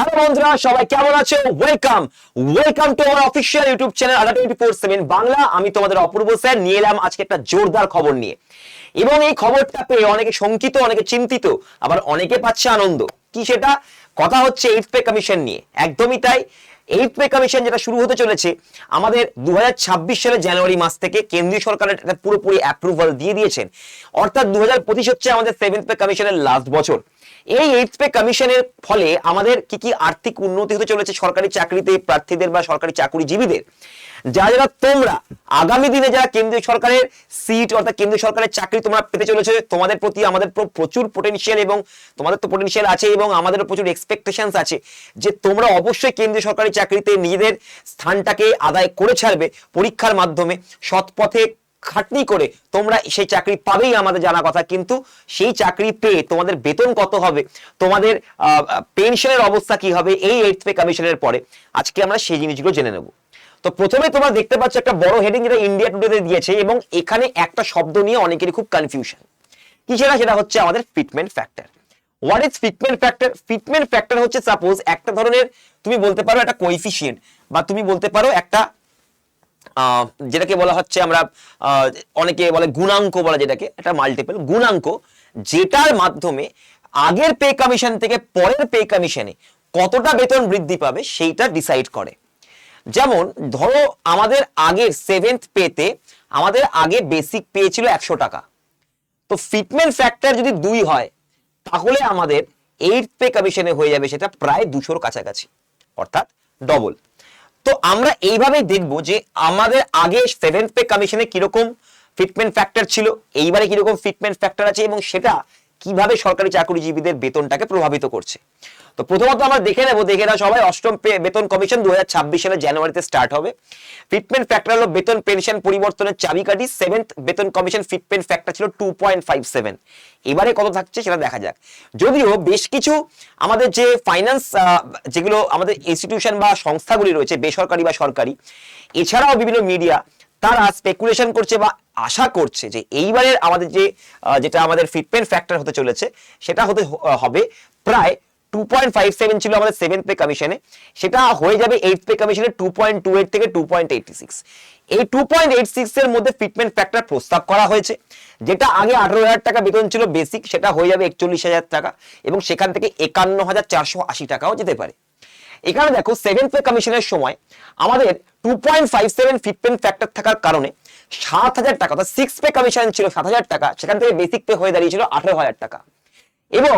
Hello বন্ধুরা, সবাই কেমন আছো? ওয়েলকাম ওয়েলকাম টু আমার official YouTube channel Adda twenty four seven Bangla. আমি তোমাদের অপূর্ব স্যার, নিয়ে এলাম আজকে একটা জোরদার খবর নিয়ে। এবং এই খবরটা পেয়ে অনেকে শঙ্কিত, অনেকে চিন্তিত, আবার অনেকে পাচ্ছে আনন্দ। কি সেটা? কথা হচ্ছে এইট পে কমিশন নিয়ে। একদমই তাই। এইট পে কমিশন যেটা শুরু হতে চলেছে, আমাদের দু সালের জানুয়ারি মাস থেকে কেন্দ্রীয় সরকারের একটা পুরোপুরি অ্যাপ্রুভাল দিয়ে দিয়েছেন। অর্থাৎ দু হাজার পঁচিশ হচ্ছে আমাদের সেভেন্থ পে কমিশনের লাস্ট বছর। এই এইট পে কমিশনের ফলে আমাদের কি কি আর্থিক উন্নতি হতে চলেছে সরকারি চাকরিতে প্রার্থীদের বা সরকারি চাকরিজীবীদের? যারা যারা তোমরা, আগামী দিনে যারা কেন্দ্রীয় সরকারের সিট অর্থাৎ কেন্দ্রীয় সরকারের চাকরি তোমরা পেতে চলেছে, তোমাদের প্রতি আমাদের প্রচুর পোটেনশিয়াল এবং তোমাদের তো পোটেনশিয়াল আছে এবং আমাদেরও প্রচুর এক্সপেকটেশনস আছে যে তোমরা অবশ্যই কেন্দ্রীয় সরকারি চাকরিতে নিজেদের স্থানটাকে আদায় করে ছাড়বে পরীক্ষার মাধ্যমে সৎ পথে খাটনি করে তোমরা সেই চাকরি পাবেই আমাদের জানা কথা, কিন্তু সেই চাকরি পেয়ে তোমাদের বেতন কত হবে? তোমাদের পেনশনের অবস্থা কি হবে? এই এইট পে কমিশনের পরে। আজকে আমরা সেই জিনিসগুলো জেনে নেব। তো প্রথমে তোমরা দেখতে পাচ্ছ একটা বড় হেডিং যেটা ইন্ডিয়া টুডেতে দিয়েছে, এবং এখানে একটা শব্দ নিয়ে অনেকেরই খুব কনফিউশন কি সেটা? সেটা হচ্ছে আমাদের fitment factor what is fitment factor fitment factor হচ্ছে সাপোজ একটা ধরনের, তুমি বলতে পারো একটা কোইফিশিয়েন্ট বা তুমি বলতে পারো একটা যেটাকে বলা হচ্ছে আমরা অনেকে বলে গুণাঙ্ক বলা যেটাকে একটা মাল্টিপল গুণাঙ্ক যেটার মাধ্যমে আগের পে কমিশন থেকে পরের পে কমিশনে কতটা বেতন বৃদ্ধি পাবে সেইটা ডিসাইড করে। যেমন, ধরো আমাদের আগের সেভেন্থ পেতে আমাদের আগে বেসিক পে ছিল একশো টাকা। তো ফিটমেন্ট ফ্যাক্টর যদি দুই হয়, তাহলে আমাদের এইট পে কমিশনে হয়ে যাবে সেটা প্রায় দুশোর কাছাকাছি, অর্থাৎ ডবল তো আমরা এইভাবেই দেখব যে আমাদের আগে সেভেন্থ পে কমিশনে কীরকম ফিটমেন্ট ফ্যাক্টর ছিল, এইবারে কীরকম ফিটমেন্ট ফ্যাক্টর আছে এবং সেটা কীভাবে সরকারি চাকরিজীবীদের বেতনটাকে প্রভাবিত করছে? তো প্রথমত আমরা দেখে নেব, দেখে না সবাই, অষ্টম বেতন কমিশন দু সালের জানুয়ারিতে স্টার্ট হবে। ফিটমেন্ট ফ্যাক্টর হলো বেতন পেনশন পরিবর্তনের চাবিকাঠি। সেভেন্থ বেতন কমিশন ফিটমেন্ট ফ্যাক্টর ছিল টু এবারে কত থাকছে সেটা দেখা যাক। যদিও বেশ কিছু আমাদের যে ফাইন্যান্স যেগুলো আমাদের ইনস্টিটিউশন বা সংস্থাগুলি রয়েছে, বেসরকারি বা সরকারি, এছাড়াও বিভিন্ন মিডিয়া তারা স্পেকুলেশন করছে বা আশা করছে যে এইবারের আমাদের যে যেটা আমাদের ফিটমেন্ট ফ্যাক্টর হতে চলেছে, সেটা হতে হবে প্রায় টু পয়েন্ট ফাইভ সেভেন ছিল আমাদের সেভেন্থ পে কমিশনে সেটা হয়ে যাবে এইট পে কমিশনে টু পয়েন্ট টু এইট থেকে টু পয়েন্ট এইটটি সিক্স এই টু পয়েন্ট এইট সিক্স এর মধ্যে ফিটমেন্ট ফ্যাক্টর প্রস্তাব করা হয়েছে, যেটা আগে আঠারো হাজার টাকা বেতন ছিল বেসিক সেটা হয়ে যাবে একচল্লিশ হাজার টাকা এবং সেখান থেকে একান্ন হাজার চারশো আশি টাকাও যেতে পারে। এখানে দেখো সেভেন পে কমিশনের সময় আমাদের টু পয়েন্ট ফাইভ ফ্যাক্টর থাকার কারণে সাত হাজার টাকা, অর্থাৎ সিক্স পে কমিশন ছিল সাত হাজার টাকা, সেখান থেকে বেসিক পে হয়ে দাঁড়িয়েছিল আঠারো হাজার টাকা। এবং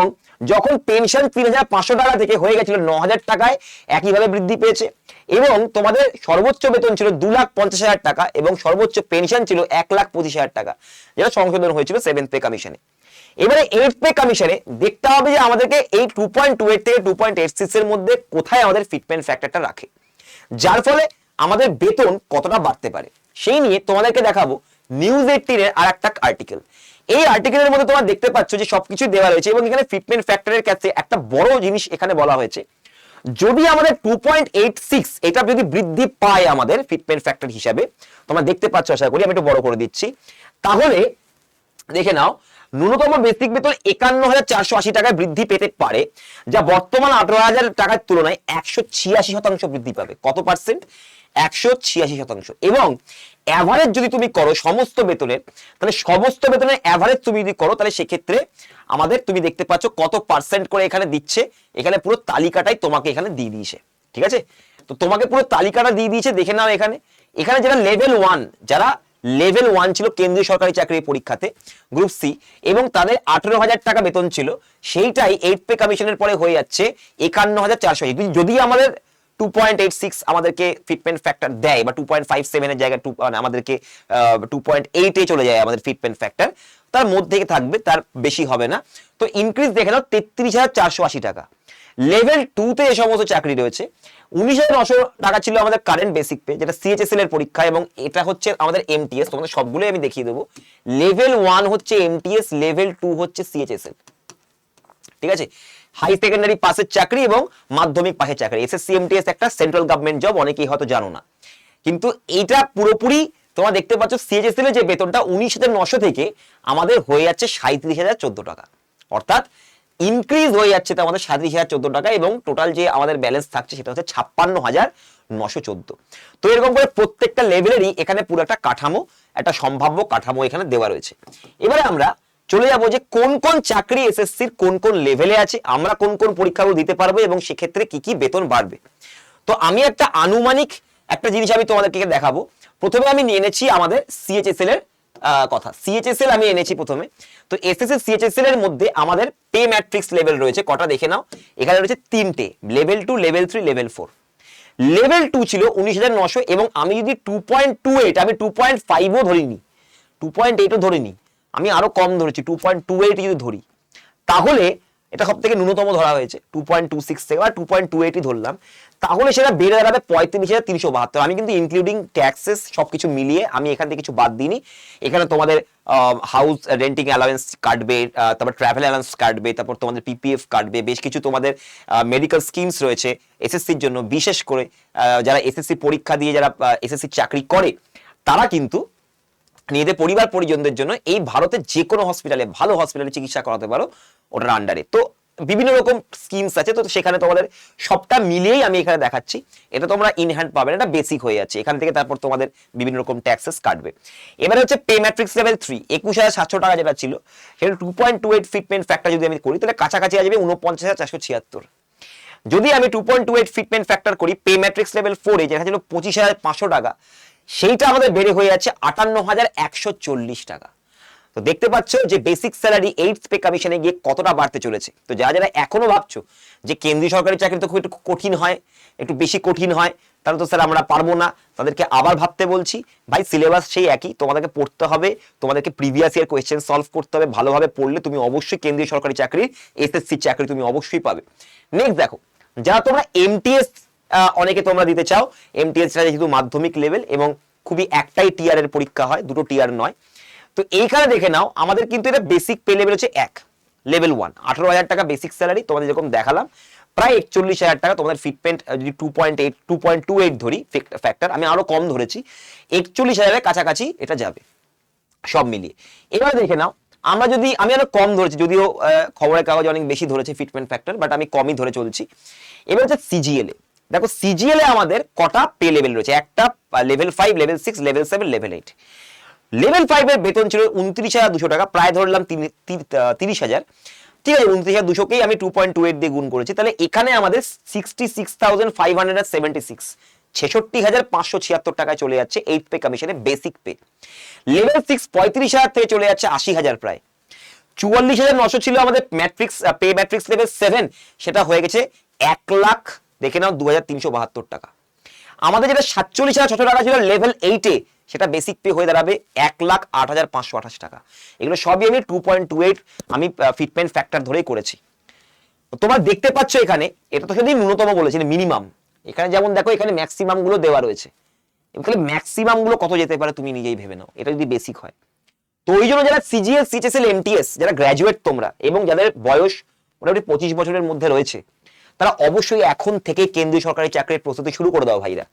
যখন পেনশন তিন হাজার পাঁচশো টাকা থেকে হয়ে গেছিল ন হাজার টাকায়, একইভাবে বৃদ্ধি পেয়েছে। এবং তোমাদের সর্বোচ্চ বেতন ছিল দু লাখ পঞ্চাশ হাজার টাকা এবং সর্বোচ্চ পেনশন ছিল এক লাখ পঁচিশ হাজার টাকা, যেটা সংশোধন হয়েছিল সেভেন্থ পে কমিশনে এবারে এইট পে কমিশনে দেখতে হবে যে আমাদেরকে এই টু পয়েন্ট টু এইট থেকে টু পয়েন্ট এইট সিক্স এর মধ্যে কোথায় আমাদের ফিটমেন্ট ফ্যাক্টরটা রাখে। যার ফলে আমাদের বেতন কতটা বাড়তে পারে, সেই নিয়ে তোমাদেরকে দেখাবো নিউজ এইটিনের আর একটা আর্টিকেল এই আর্টিকেলের মধ্যে তোমরা দেখতে পাচ্ছ যে সবকিছু দেওয়া রয়েছে এবং এখানে ফিটমেন্ট ফ্যাক্টরের কাছে একটা বড় জিনিস এখানে বলা হয়েছে। যদি আমাদের টু পয়েন্ট এইট সিক্স এটা যদি বৃদ্ধি পায় আমাদের ফিটমেন্ট ফ্যাক্টর হিসাবে, তোমরা দেখতে পাচ্ছ, আশা করি আমি একটু বড় করে দিচ্ছি। তাহলে দেখে নাও ন্যূনতম বেসিক বেতন একান্ন হাজার চারশো আশি টাকায় বৃদ্ধি পেতে পারে, যা বর্তমান আঠারো হাজার টাকার তুলনায় একশো ছিয়াশি শতাংশ বৃদ্ধি পাবে। কত পার্সেন্ট একশো ছিয়াশি শতাংশ। এবং অ্যাভারেজ যদি তুমি করো সমস্ত বেতনের, তাহলে সমস্ত বেতনের অ্যাভারেজ তুমি যদি করো, তাহলে সেক্ষেত্রে আমাদের তুমি দেখতে পাচ্ছ কত পার্সেন্ট করে এখানে দিচ্ছে। এখানে পুরো তালিকাটাই তোমাকে এখানে দিয়ে দিয়েছে। ঠিক আছে? তো তোমাকে পুরো তালিকাটা দিয়ে দিয়েছে, দেখে নাও এখানে। এখানে যারা লেভেল ওয়ান যারা লেভেল ওয়ান ছিল কেন্দ্রীয় সরকারি চাকরির পরীক্ষাতে গ্রুপ সি এবং তাদের আঠেরো হাজার টাকা বেতন ছিল। সেইটাই এইট পে কমিশনের পরে হয়ে যাচ্ছে একান্ন হাজার চারশো যদি আমাদের টু পয়েন্ট এইট সিক্স আমাদেরকে ফিটমেন্ট ফ্যাক্টর দেয় বা টু পয়েন্ট ফাইভ সেভেনের জায়গায় টু আমাদেরকে টু পয়েন্ট এইটে চলে যায় আমাদের ফিটমেন্ট ফ্যাক্টর তার মধ্যে থাকবে, তার বেশি হবে না। তো ইনক্রিজ দেখে নাও তেত্রিশ হাজার চারশো আশি টাকা। লেভেল টুতে যে সমস্ত চাকরি রয়েছে উনিশ হাজার নশো টাকা ছিল আমাদের কারেন্ট বেসিক পে যেটা সিএচএসএল এর পরীক্ষা এবং এটা হচ্ছে আমাদের এমটিএস তোমাদের সবগুলোই আমি দেখিয়ে দেবো। লেভেল ওয়ান হচ্ছে এমটিএস লেভেল টু হচ্ছে সিএচএসএল ঠিক আছে? হাই সেকেন্ডারি পাসের চাকরি এবং মাধ্যমিক পাশের চাকরি এসএসসি এমটিএস একটা সেন্ট্রাল গভর্নমেন্ট জব অনেকেই হয়তো জানো না। কিন্তু এইটা পুরোপুরি তোমরা দেখতে পাচ্ছ সিএচএসএল এর যে বেতনটা উনিশ হাজার নশো থেকে আমাদের হয়ে যাচ্ছে সাঁত্রিশ হাজার চোদ্দ টাকা। অর্থাৎ ইনক্রিজ হয়ে যাচ্ছে আমাদের সাতত্রিশ হাজার চোদ্দ টাকা এবং টোটাল যে আমাদের ব্যালেন্স থাকছে সেটা হচ্ছে ছাপ্পান্ন হাজার নশো চোদ্দ। তো এরকম করে প্রত্যেকটা লেভেলেরই এখানে পুরো একটা কাঠামো, একটা সম্ভাব্য কাঠামো এখানে দেওয়া রয়েছে। এবারে আমরা চলে যাব যে কোন কোন চাকরি এসএসসির কোন কোন লেভেলে আছে, আমরা কোন কোন পরীক্ষাগুলো দিতে পারব এবং সেক্ষেত্রে কি কি বেতন বাড়বে। তো আমি একটা আনুমানিক একটা জিনিস আমি তোমাদেরকে দেখাবো। প্রথমে আমি নিয়ে এনেছি আমাদের সিএচএসএল এর কথা। সিএচএসএল আমি এনেছি প্রথমে। তো এসএসসি সিএইচএসএল এর মধ্যে আমাদের পে ম্যাট্রিক্স লেভেল রয়েছে, কটা দেখে নাও। এখানে রয়েছে তিনটে level two level three level four level two ছিল উনিশ হাজার নশো এবং আমি যদি টু পয়েন্ট টু এইট আমি টু পয়েন্ট ফাইভও ধরিনি টু পয়েন্ট এইটও ধরিনি, আমি আরও কম ধরেছি টু পয়েন্ট টু এইট যদি ধরি, তাহলে এটা সব থেকে ন্যূনতম ধরা হয়েছে টু পয়েন্ট টু সিক্স থেকে বা টু পয়েন্ট টু এইটই ধরলাম। তাহলে সেটা বেড়ে দাঁড়াবে পঁয়ত্রিশ হাজার তিনশো বাহাত্তর। আমি কিন্তু ইনক্লুডিং ট্যাক্সেস সবকিছু মিলিয়ে আমি এখান থেকে কিছু বাদ দিইনি। এখানে তোমাদের হাউস রেন্টিং অ্যালাউন্স কাটবে তারপর ট্রাভেল অ্যালাউন্স কাটবে, তারপর তোমাদের পিপিএফ কাটবে, বেশ কিছু তোমাদের মেডিকেল স্কিমস রয়েছে এসএসসির জন্য। বিশেষ করে যারা এসএসসি পরীক্ষা দিয়ে, যারা এসএসসি চাকরি করে, তারা কিন্তু নিজেদের পরিবার পরিজনদের জন্য এই ভারতের যে কোনো হসপিটালে ভালো হসপিটালে চিকিৎসা করাতে পারো ওটার আন্ডারে তো বিভিন্ন রকম স্কিমস আছে, তো সেখানে তোমাদের সবটা মিলিয়েই আমি এখানে দেখাচ্ছি। এটা তোমরা ইনহ্যান্ড পাবে, এটা বেসিক হয়ে যাচ্ছে। এখান থেকে তারপর তোমাদের বিভিন্ন রকম ট্যাক্সেস কাটবে। এবারে হচ্ছে পে ম্যাট্রিক্স লেভেল থ্রি একুশ হাজার সাতশো টাকা যেটা ছিল, সেটা two point two eight fitment factor যদি আমি করি, তাহলে কাছাকাছি আসবে উনপঞ্চাশ হাজার চারশো ছিয়াত্তর। যদি আমি two point two eight fitment factor করি পে ম্যাট্রিক্স লেভেল ফোরে যেটা ছিল পঁচিশ হাজার পাঁচশো টাকা সেইটা আমাদের বেড়ে হয়ে যাচ্ছে আটান্ন হাজার একশো চল্লিশ টাকা। তো দেখতে পাচ্ছ যে বেসিক স্যালারি এইট পে কমিশনে গিয়ে কতটা বাড়তে চলেছে। তো যারা যারা এখনও ভাবছ যে কেন্দ্রীয় সরকারি চাকরি তো খুব একটু কঠিন হয়, একটু বেশি কঠিন হয়, তাহলে তো স্যার আমরা পারব না। তাদেরকে আবার ভাবতে বলছি, ভাই সিলেবাস সেই একই, তোমাদেরকে পড়তে হবে, তোমাদেরকে প্রিভিয়াস ইয়ার কোয়েশ্চেন সলভ করতে হবে, ভালোভাবে পড়লে তুমি অবশ্যই কেন্দ্রীয় সরকারি চাকরি এসএসসি চাকরি তুমি অবশ্যই পাবে। নেক্সট দেখো, যারা তোমরা এমটিএস অনেকে তোমরা দিতে চাও। এমটিএসটা যেহেতু মাধ্যমিক লেভেল এবং খুবই একটাই টিয়ার এর পরীক্ষা হয়, দুটো টিয়ার নয়। তো এইখানে দেখে নাও, আমাদের কিন্তু এটা বেসিক পে লেভেল হচ্ছে এক লেভেল ওয়ান আঠারো হাজার টাকা বেসিক স্যালারি তোমাদের যেরকম দেখালাম, প্রায় একচল্লিশ হাজার টাকা তোমাদের ফিটমেন্ট যদি two point eight two point two eight ধরি ফ্যাক্টর আমি আরও কম ধরেছি, একচল্লিশ হাজারের কাছাকাছি এটা যাবে, সব মিলিয়ে। এবার দেখে নাও, আমরা যদি, আমি আরও কম ধরেছি, যদিও খবরের কাগজ অনেক বেশি ধরেছে ফিটমেন্ট ফ্যাক্টর বাট আমি কমই ধরে চলছি। এবার হচ্ছে সিজিএল এ দেখো সিজিএল এ আমাদের কটা পে লেভেল রয়েছে। একটা level five level six level seven level eight level five এর বেতন ছিল উনত্রিশ হাজার দুশো টাকা, প্রায় ধরলাম তিরিশ হাজার। ঠিক আছে উনত্রিশ হাজার দুশোকেই আমি টু পয়েন্ট টু এইট দিয়ে গুণ করেছি। তাহলে এখানে আমাদের sixty six thousand five hundred seventy six ছেষট্টি হাজার পাঁচশো ছিয়াত্তর টাকায় চলে যাচ্ছে এইট পে কমিশনে বেসিক পে লেভেল সিক্স পঁয়ত্রিশ হাজার থেকে চলে যাচ্ছে আশি হাজার প্রায়। চুয়াল্লিশ হাজার নশো ছিল আমাদের matrix pay matrix level seven সেটা হয়ে গেছে এক লাখ দেখে নাও দু হাজার তিনশো বাহাত্তর টাকা। আমাদের যেটা সাতচল্লিশ হাজার ছশো টাকা ছিল লেভেল এইটে সেটা বেসিক পে হয়ে দাঁড়াবে এক লাখ আট হাজার পাঁচশো আঠাশ টাকা। এগুলো সবই আমি টু পয়েন্ট টু এইট আমি ফিটমেন্ট ফ্যাক্টর ধরেই করেছি। তোমরা দেখতে পাচ্ছ এখানে, এটা তো শুধু ন্যূনতম বলেছে মিনিমাম এখানে যেমন দেখো, এখানে ম্যাক্সিমামগুলো দেওয়া রয়েছে। তাহলে ম্যাক্সিমামগুলো কত যেতে পারে তুমি নিজেই ভেবে নাও, এটা যদি বেসিক হয়। তো ওই জন্য যারা সিজিএস সিএচএসএল এমটিএস যারা গ্র্যাজুয়েট তোমরা, এবং যাদের বয়স মোটামুটি পঁচিশ বছরের মধ্যে রয়েছে তারা অবশ্যই এখন থেকে কেন্দ্রীয় সরকারি চাকরির প্রস্তুতি শুরু করে দাও ভাইরা।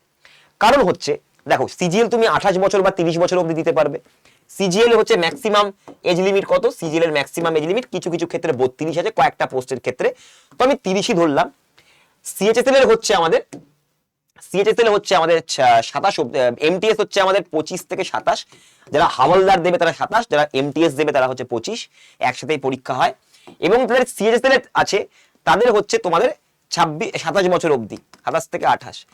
কারণ হচ্ছে, দেখো সিজিএল তুমি আঠাশ বছর বা তিরিশ বছর অবধি দিতে পারবে। সিজিএল হচ্ছে ম্যাক্সিমাম এজ লিমিট কত? সিজিএল এর ম্যাক্সিমাম এজ লিমিট কিছু কিছু ক্ষেত্রে বত্রিশ আছে, কয়েকটা পোস্টের ক্ষেত্রে। তো আমি তিরিশই ধরলাম। সিএচএসএল এর হচ্ছে আমাদের সিএচএসএল হচ্ছে আমাদের সাতাশ এমটিএস হচ্ছে আমাদের পঁচিশ থেকে সাতাশ। যারা হাওলদার দেবে তারা সাতাশ, যারা এমটিএস দেবে তারা হচ্ছে পঁচিশ। একসাথেই পরীক্ষা হয়। এবং যাদের সিএচএসএল আছে, তাদের হচ্ছে তোমাদের ছাব্বিশ সাতাশ বছর অবধি, সাতাশ থেকে আঠাশ।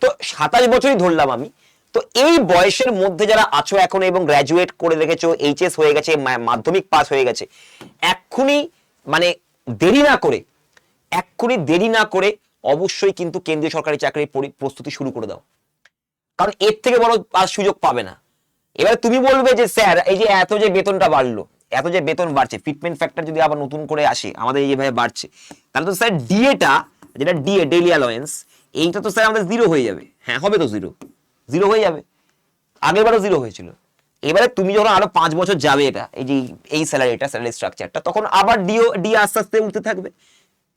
তো সাতাশ বছরই ধরলাম আমি। তো এই বয়সের মধ্যে যারা আছো এখন এবং গ্র্যাজুয়েট করে রেখেছো এইচএস হয়ে গেছে মাধ্যমিক পাস হয়ে গেছে, এক্ষুনি মানে দেরি না করে, এক্ষুনি দেরি না করে অবশ্যই কিন্তু কেন্দ্রীয় সরকারি চাকরির পরি- প্রস্তুতি শুরু করে দাও। কারণ এর থেকে বড় আর সুযোগ পাবে না। এবার তুমি বলবে যে, স্যার, এই যে এত যে বেতনটা বাড়লো, এত যে বেতন বাড়ছে ফিটমেন্ট ফ্যাক্টর যদি আবার নতুন করে আসে, আমাদের এইভাবে বাড়ছে, তাহলে তো স্যার ডিএটা যেটা ডিএ ডেইলি অ্যালোয়েন্স এইটা তো স্যার আমাদের জিরো হয়ে যাবে। হ্যাঁ হবে তো জিরো জিরো হয়ে যাবে। আগের বারও জিরো হয়েছিল। এবারে তুমি যখন আরও পাঁচ বছর যাবে এটা, এই যে এই স্যালারিটা স্যালারি স্ট্রাকচারটা তখন আবার ডিও ডি আস্তে আস্তে উঠতে থাকবে।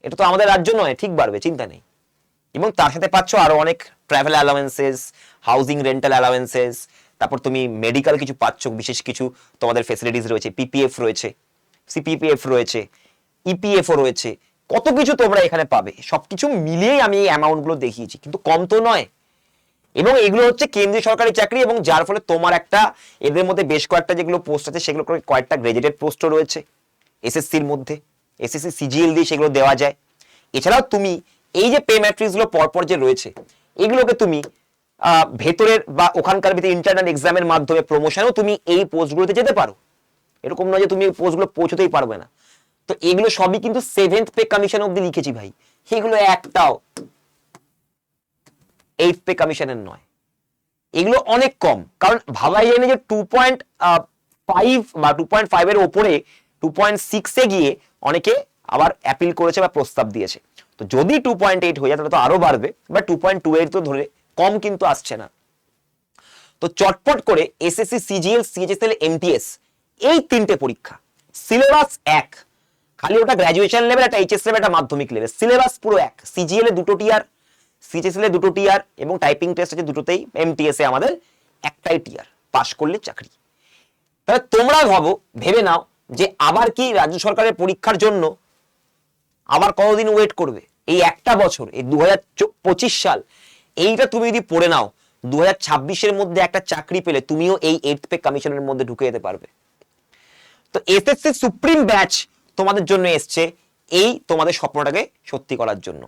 এটা তো আমাদের রাজ্য নয়, ঠিক বাড়বে, চিন্তা নেই। এবং তার সাথে পাচ্ছ আরও অনেক travel allowances housing rental allowances তারপর তুমি মেডিকেল কিছু পাচ্ছ, বিশেষ কিছু তোমাদের ফেসিলিটিস রয়েছে পিপিএফ রয়েছে সিপিপিএফ রয়েছে ইপিএফও রয়েছে কত কিছু তোমরা এখানে পাবে। সবকিছু মিলিয়েই আমি এই অ্যামাউন্টগুলো দেখিয়েছি, কিন্তু কম তো নয়। এবং এগুলো হচ্ছে কেন্দ্রীয় সরকারি চাকরি এবং যার ফলে তোমার একটা, এদের মধ্যে বেশ কয়েকটা যেগুলো পোস্ট আছে সেগুলো কয়েকটা গ্রাজুয়েটেড পোস্টও রয়েছে। এসএসসির মধ্যে। এসএসসি সিজিএল দিয়ে সেগুলো দেওয়া যায়। এছাড়াও তুমি এই যে পে ম্যাট্রিক্সগুলো পরপর যে রয়েছে, এগুলোকে তুমি ভেতরের বা ওখানকার ভিতরে ইন্টারনাল এক্সামের মাধ্যমে প্রমোশনেও তুমি এই পোস্টগুলোতে যেতে পারো। এরকম নয় যে তুমি পোস্টগুলো পৌঁছতেই পারবে না। তো এগুলো সবই কিন্তু সেভেন্থ পে কমিশন অব্দি লিখেছি ভাই। এগুলো একটাও এইট পে কমিশনের নয়। এগুলো অনেক কম, কারণ ভাবাই যায় যে টু পয়েন্ট ফাইভ বা টু পয়েন্ট ফাইভ এর ওপরে টু পয়েন্ট সিক্সে গিয়ে অনেকে আবার অ্যাপিল করেছে বা প্রস্তাব দিয়েছে। তো যদি টু পয়েন্ট এইট হয়ে যায়, তাহলে তো আরও বাড়বে বা টু পয়েন্ট টু এইট তো ধরে কম কিন্তু আসছে না। তো চটপট করে এসএসসি সিজিএল সিএইচএসএল এমটিএস এই তিনটে পরীক্ষা সিলেবাস এক খালি ওটা গ্র্যাজুয়েশন লেভেল একটা এইচএস লেভেল একটা মাধ্যমিক লেভেল সিলেবাস পুরো এক সিজিএল এ দুটো টিয়ার সিএইচএসএল এ দুটো টিয়ার এবং টাইপিং টেস্ট আছে দুটোতেই এমটিএস এ আমাদের একটাই টিয়ার পাশ করলে চাকরি। তাহলে তোমরা ভাবো, ভেবে নাও যে আবার কি রাজ্য সরকারের পরীক্ষার জন্য আবার কতদিন ওয়েট করবে? এই একটা বছর, এই দু পঁচিশ সাল, এইটা তুমি যদি পড়ে নাও দু হাজার মধ্যে একটা চাকরি পেলে তুমিও এই এইট পে কমিশনের মধ্যে ঢুকে যেতে পারবে। তো এসএসসি সুপ্রিম ব্যাচ তোমাদের জন্য এসছে এই তোমাদের স্বপ্নটাকে সত্যি করার জন্য।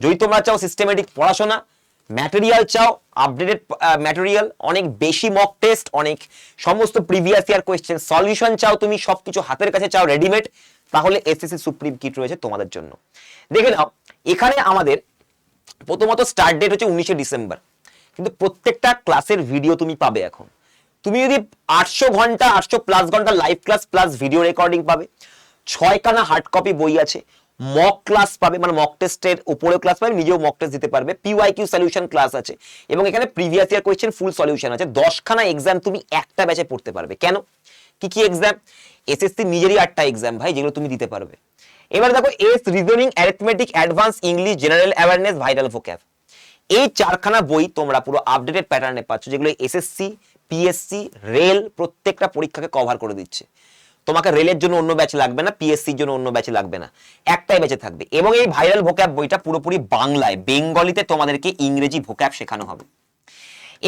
যদি তোমরা চাও সিস্টেমেটিক পড়াশোনা ম্যাটেরিয়াল চাও আপডেটেড ম্যাটেরিয়াল অনেক বেশি মক টেস্ট অনেক সমস্ত প্রিভিয়াস ইয়ার কোয়েশ্চেন সলিউশন চাও, তুমি সবকিছু হাতের কাছে চাও রেডিমেড তাহলে এসএসসি সুপ্রিম কিট রয়েছে তোমাদের জন্য। দেখে নাও, এখানে আমাদের প্রথমত স্টার্ট ডেট হচ্ছে উনিশে ডিসেম্বর। কিন্তু প্রত্যেকটা ক্লাসের ভিডিও তুমি পাবে এখন। তুমি যদি আটশো ঘণ্টা, আটশো প্লাস ঘণ্টা live class plus video recording পাবে। ছয়খানা হার্ড কপি বই আছে। মক ক্লাস পাবে মানে মক টেস্টের উপরে ক্লাস পাবে, নিজেও মক টেস্ট দিতে পারবে। পিওয়াই কিউ সলিউশন ক্লাস আছে। এবং এখানে previous year question full solution আছে। দশখানা এক্সাম তুমি একটা ব্যাচে পড়তে পারবে। কেন? কি কি এক্সাম এসএসসি নিজেরই আটটা এক্সাম ভাই, যেগুলো তুমি দিতে পারবে। এবার দেখো S reasoning arithmetic advance English general awareness viral vocab এই চারখানা বই তোমরা পুরো আপডেটেড প্যাটার্নে পাচ্ছ, যেগুলো এসএসসি পিএসসি রেল প্রত্যেকটা পরীক্ষাকে কভার করে দিচ্ছে। তোমাকে রেলের জন্য অন্য ব্যাচ লাগবে না পিএসসির জন্য অন্য ব্যাচ লাগবে না। একটাই ব্যাচে থাকবে। এবং এই ভাইরাল ভোক্যাব বইটা পুরোপুরি বাংলায়, বেঙ্গলিতে তোমাদেরকে ইংরেজি ভোক্যাব শেখানো হবে।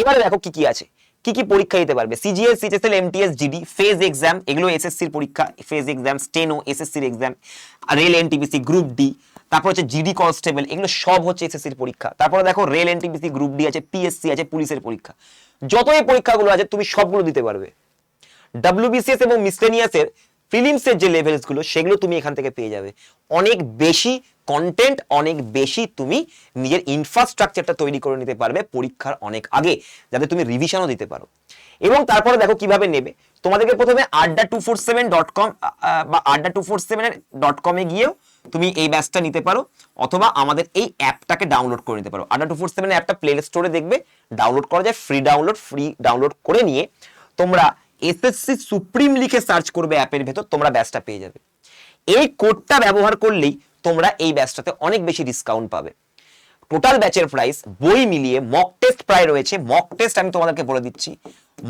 এবারে দেখো কি কি আছে। কি কি পরীক্ষা দিতে পারবে? CGL CHSL MTS GD phase exam এগুলো এসএসসির পরীক্ষা ফেজ এক্সাম স্টেনো এসএসসির exam rail NTPC group D তারপর হচ্ছে জিডি কনস্টেবল এগুলো সব হচ্ছে এসএসসির পরীক্ষা। তারপরে দেখো রেল এনটিপিসি গ্রুপ ডি আছে পিএসসি আছে, পুলিশের পরীক্ষা। যত এই পরীক্ষাগুলো আছে, তুমি সবগুলো দিতে পারবে। ডাব্লিউবিসিএস এবং মিসলেনিয়াসের ফিলিমসের যে লেভেলসগুলো সেগুলো তুমি এখান থেকে পেয়ে যাবে। অনেক বেশি কন্টেন্ট অনেক বেশি তুমি নিজের ইনফ্রাস্ট্রাকচারটা তৈরি করে নিতে পারবে পরীক্ষার অনেক আগে, যাতে তুমি রিভিশনও দিতে পারো। এবং তারপরে দেখো কীভাবে নেবে। তোমাদেরকে প্রথমে Adda two four seven dot com বা Adda two four seven dot কমে গিয়েও তুমি এই ব্যাচটা নিতে পারো, অথবা আমাদের এই অ্যাপটাকে ডাউনলোড করে নিতে পারো। আড্ডা টু ফোর সেভেন অ্যাপটা প্লে স্টোরে দেখবে ডাউনলোড করা যায় ফ্রি ডাউনলোড ফ্রি ডাউনলোড করে নিয়ে তোমরা এসএসসি সুপ্রিম লিখে সার্চ করবে অ্যাপের ভেতর, তোমরা ব্যাচটা পেয়ে যাবে। এই কোডটা ব্যবহার করলেই তোমরা এই ব্যাচটাতে অনেক বেশি ডিসকাউন্ট পাবে। টোটাল ব্যাচের প্রাইস বই মিলিয়ে মক টেস্ট প্রায় রয়েছে। মক টেস্ট আমি তোমাদেরকে বলে দিচ্ছি।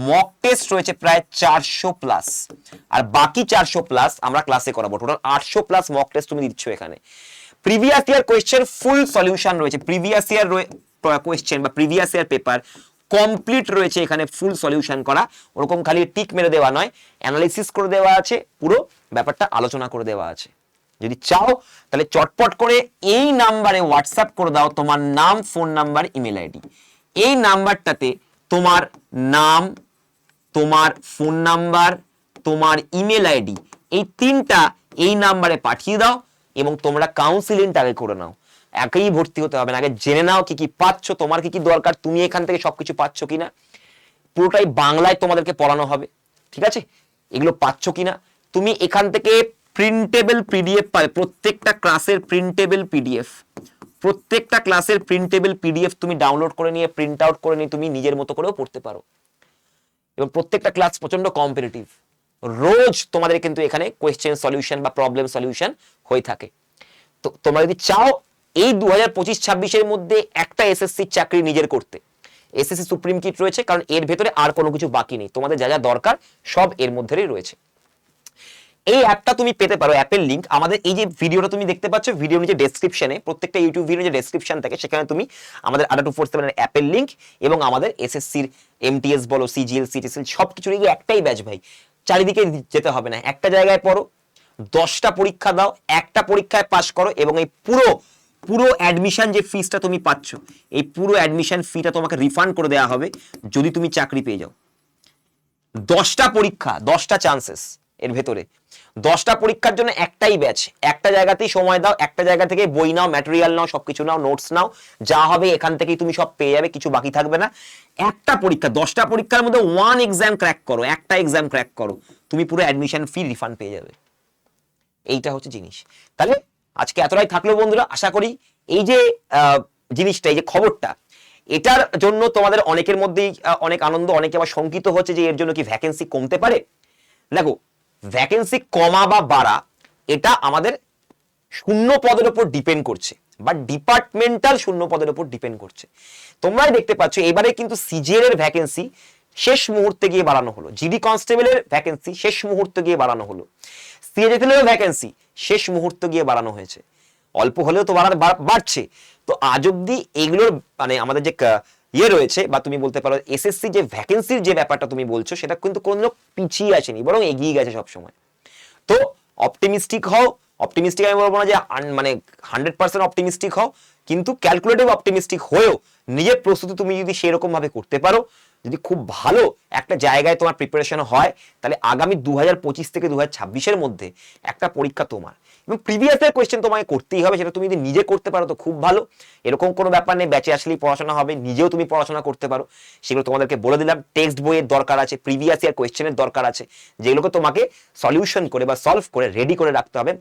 মক টেস্ট রয়েছে প্রায় চারশো প্লাস আর বাকি চারশো প্লাস আমরা ক্লাসে করাবো। টোটাল আটশো প্লাস মক টেস্ট তুমি দিচ্ছ এখানে। Previous year question full solution রয়েছে। প্রিভিয়াস ইয়ার কোয়েশ্চেন বা প্রিভিয়াস ইয়ার পেপার কমপ্লিট রয়েছে এখানে ফুল সলিউশন করা। ওরকম খালি টিক মেরে দেওয়া নয় অ্যানালিসিস করে দেওয়া আছে, পুরো ব্যাপারটা আলোচনা করে দেওয়া আছে। যদি চাও, তাহলে চটপট করে এই নাম্বারে হোয়াটসঅ্যাপ করে দাও, তোমার নাম ফোন নাম্বার ইমেল আইডি এই নাম্বারটাতে তোমার নাম, তোমার ফোন নাম্বার তোমার ইমেল আইডি এই তিনটা এই নাম্বারে পাঠিয়ে দাও এবং তোমরা কাউন্সিলিংটা আগে করে নাও। একেই ভর্তি হতে হবে না। আগে জেনে নাও কি কি পাচ্ছ, তোমার কি কি দরকার, তুমি এখান থেকে সবকিছু পাচ্ছ কিনা। পুরোটাই বাংলায় তোমাদেরকে পড়ানো হবে, ঠিক আছে? এগুলো পাচ্ছ কিনা? তুমি এখান থেকে প্রিন্টেবল পিডিএফ পাবে, প্রত্যেকটা ক্লাসের প্রিন্টেবল পিডিএফ প্রত্যেকটা ক্লাসের প্রিন্টেবল পিডিএফ তুমি ডাউনলোড করে নিয়ে প্রিন্ট আউট করে নিয়ে তুমি নিজের মতো করেও পড়তে পারো। এবং প্রত্যেকটা ক্লাস প্রচণ্ড কম্পিটিটিভ রোজ তোমাদের কিন্তু এখানে কোয়েশ্চেন সলিউশন বা প্রবলেম সলিউশন হয়ে থাকে। তো তোমরা যদি চাও এই দু হাজার পঁচিশ ছাব্বিশের মধ্যে একটা এসএসসি চাকরি নিজের করতে। এসএসসি সুপ্রিম কিট রয়েছে, কারণ এর ভেতরে আর কোনো কিছু বাকি নেই। তোমাদের যা যা দরকার সব এর মধ্যেই রয়েছে। এই অ্যাপটা তুমি পেতে পারো, অ্যাপের লিঙ্ক আমাদের এই যে ভিডিওটা তুমি দেখতে পাচ্ছ ভিডিও নিচে ডেসক্রিপশনে প্রত্যেকটা ইউটিউব ভিডিও যে ডেসক্রিপশন থাকে, সেখানে তুমি আমাদের আডা টু ফোর সেভেনের অ্যাপের লিঙ্ক এবং আমাদের এসএসসির এমটিএস বলো সিজিএল সিটিসিএল সব কিছুর এই একটাই ব্যাচ ভাই, চারিদিকে যেতে হবে না। একটা জায়গায় পড়ো, দশটা পরীক্ষা দাও, একটা পরীক্ষায় পাশ করো এবং এই পুরো পুরো অ্যাডমিশন যে ফিসটা তুমি পাচ্ছ, এই পুরো অ্যাডমিশন ফিটা তোমাকে রিফান্ড করে দেওয়া হবে যদি তুমি চাকরি পেয়ে যাও। দশটা পরীক্ষা, দশটা চান্সেস এর ভেতরে। দশটা পরীক্ষার জন্য একটাই ব্যাচ একটা জায়গাতেই সময় দাও, একটা জায়গা থেকে বই নাও ম্যাটেরিয়াল নাও, সবকিছু নাও নোটস নাও, যা হবে এখান থেকেই তুমি সব পেয়ে যাবে, কিছু বাকি থাকবে না। একটা পরীক্ষা, দশটা পরীক্ষার মধ্যে ওয়ান এক্সাম ক্র্যাক করো, একটা এক্সাম ক্র্যাক করো, তুমি পুরো অ্যাডমিশন ফি রিফান্ড পেয়ে যাবে। এইটা হচ্ছে জিনিস। তাহলে আজকে এতটাই থাকল বন্ধুরা, আশা করি এই যে জিনিসটা, এই যে খবরটা, এটার জন্য তোমাদের অনেকের মধ্যেই অনেক আনন্দ, অনেকে আবার শঙ্কিত হচ্ছে যে এর জন্য কি ভ্যাকেন্সি কমতে পারে? দেখো ভ্যাকেন্সি কমা বা বাড়া, এটা আমাদের শূন্য পদের উপর ডিপেন্ড করছে বা ডিপার্টমেন্টাল শূন্য পদের উপর ডিপেন্ড করছে। তোমরাই দেখতে পাচ্ছ, এবারে কিন্তু সিজিএল এর ভ্যাকেন্সি শেষ মুহূর্তে গিয়ে বাড়ানো হলো জিডি কনস্টেবলের ভ্যাকেন্সি শেষ মুহূর্তে গিয়ে বাড়ানো হলো। সিএজেফএল এর ভ্যাকেন্সি শেষ মুহূর্তে গিয়ে বাড়ানো হয়েছে। অল্প হলেও তো বাড়া- বাড়ছে। তো আজ অব্দি এগুলোর মানে আমাদের যে ইয়ে রয়েছে বা তুমি বলতে পারো এসএসসি যে ভ্যাকেন্সির যে ব্যাপারটা তুমি বলছো, সেটা কিন্তু কোনো পিছিয়ে আসেনি, বরং এগিয়ে গেছে সবসময়। তো অপটিমিস্টিক হও অপটিমিস্টিক আমি বলব না যে মানে হান্ড্রেড পার্সেন্ট অপটিমিস্টিক হও, কিন্তু ক্যালকুলেটিভ অপটিমিস্টিক হয়েও নিজের প্রস্তুতি তুমি যদি সেরকম ভাবে করতে পারো যদি খুব ভালো একটা জায়গায় তোমার প্রিপারেশন হয়, তাহলে আগামী দু হাজার পঁচিশ থেকে দু হাজার মধ্যে একটা পরীক্ষা তোমার। এবং প্রিভিয়াস এর কোয়েশ্চেন তোমাকে করতেই হবে, সেটা তুমি যদি নিজে করতে পারো তো খুব ভালো। এরকম কোনো ব্যাপার নেই ব্যাচে আসলেই পড়াশোনা হবে, নিজেও তুমি পড়াশোনা করতে পারো। সেগুলো তোমাদেরকে বলে দিলাম টেক্সট বইয়ের দরকার আছে প্রিভিয়াস ইয়ার কোয়েশ্চেনের দরকার আছে, যেগুলোকে তোমাকে সলিউশন করে বা সলভ করে রেডি করে রাখতে হবে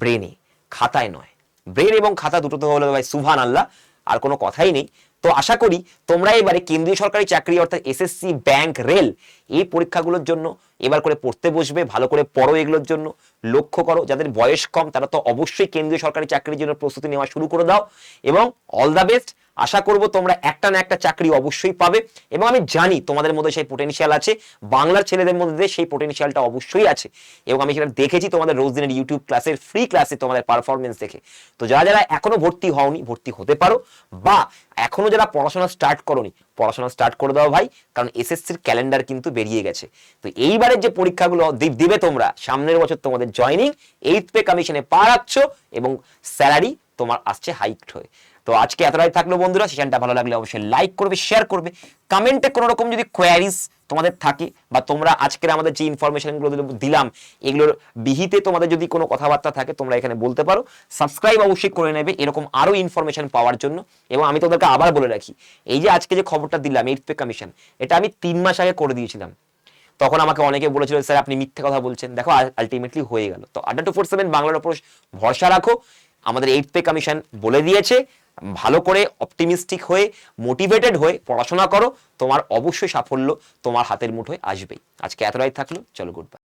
ব্রেনে খাতায় নয়। ব্রেন এবং খাতা দুটো তো হলো ভাই সুভান আল্লাহ আর কোনো কথাই নেই। তো আশা করি তোমরা এবারে কেন্দ্রীয় সরকারি চাকরি অর্থাৎ এসএসসি ব্যাংক রেল এই পরীক্ষাগুলোর জন্য এবার করে পড়তে বসবে, ভালো করে পড়ো এগুলোর জন্য। লক্ষ্য করো, যাদের বয়স কম তারা তো অবশ্যই কেন্দ্রীয় সরকারি চাকরির জন্য প্রস্তুতি নেওয়া শুরু করে দাও। এবং অল দ্য বেস্ট আশা করব তোমরা একটা না একটা চাকরি অবশ্যই পাবে। এবং আমি জানি তোমাদের মধ্যে সেই পোটেনশিয়াল আছে, বাংলার ছেলেদের মধ্যে সেই পোটেনশিয়ালটা অবশ্যই আছে। এবং আমি সেটা দেখেছি তোমাদের রোজ দিনের ইউটিউব ক্লাসের ফ্রি ক্লাসে তোমাদের পারফরমেন্স দেখে। তো যারা যারা এখনও ভর্তি হওনি, ভর্তি হতে পারো, বা এখনও যারা পড়াশোনা স্টার্ট করনি, পড়াশোনা স্টার্ট করে দাও ভাই, কারণ এসএসসির ক্যালেন্ডার কিন্তু বেরিয়ে গেছে। তো এইবারের যে পরীক্ষাগুলো দিবে তোমরা, সামনের বছর তোমাদের জয়নিং এইট পে কমিশনে পা রাখছ, এবং স্যালারি তোমার আসছে হাইকড হয়ে। তো আজকে এতটাই থাকল বন্ধুরা সেখানটা ভালো লাগলে অবশ্যই লাইক করবে শেয়ার করবে। কমেন্টে কোনো রকম যদি কোয়ারিজ তোমাদের থাকে বা তোমরা আজকের আমাদের যে ইনফরমেশনগুলো দিলাম, এগুলোর বিহিতে তোমাদের যদি কোনো কথাবার্তা থাকে, তোমরা এখানে বলতে পারো। সাবস্ক্রাইব অবশ্যই করে নেবে, এরকম আরও ইনফরমেশন পাওয়ার জন্য। এবং আমি তোমাদেরকে আবার বলে রাখি, এই যে আজকে যে খবরটা দিলাম এইট পে কমিশন এটা আমি তিন মাস আগে করে দিয়েছিলাম। তখন আমাকে অনেকে বলেছিল, স্যার, আপনি মিথ্যে কথা বলছেন। দেখো আলটিমেটলি হয়ে গেল। তো আড্ডা টু ফোর সেভেন, বাংলার উপর ভরসা রাখো। আমাদের এইট পে কমিশন বলে দিয়েছে ভালো করে অপটিমিস্টিক হয়ে মোটিভেটেড হয়ে পড়াশোনা করো। তোমার অবশ্যই সাফল্য তোমার হাতের মুঠোয় আসবেই। আজকে এতটাই থাকল, চলো গুড বাই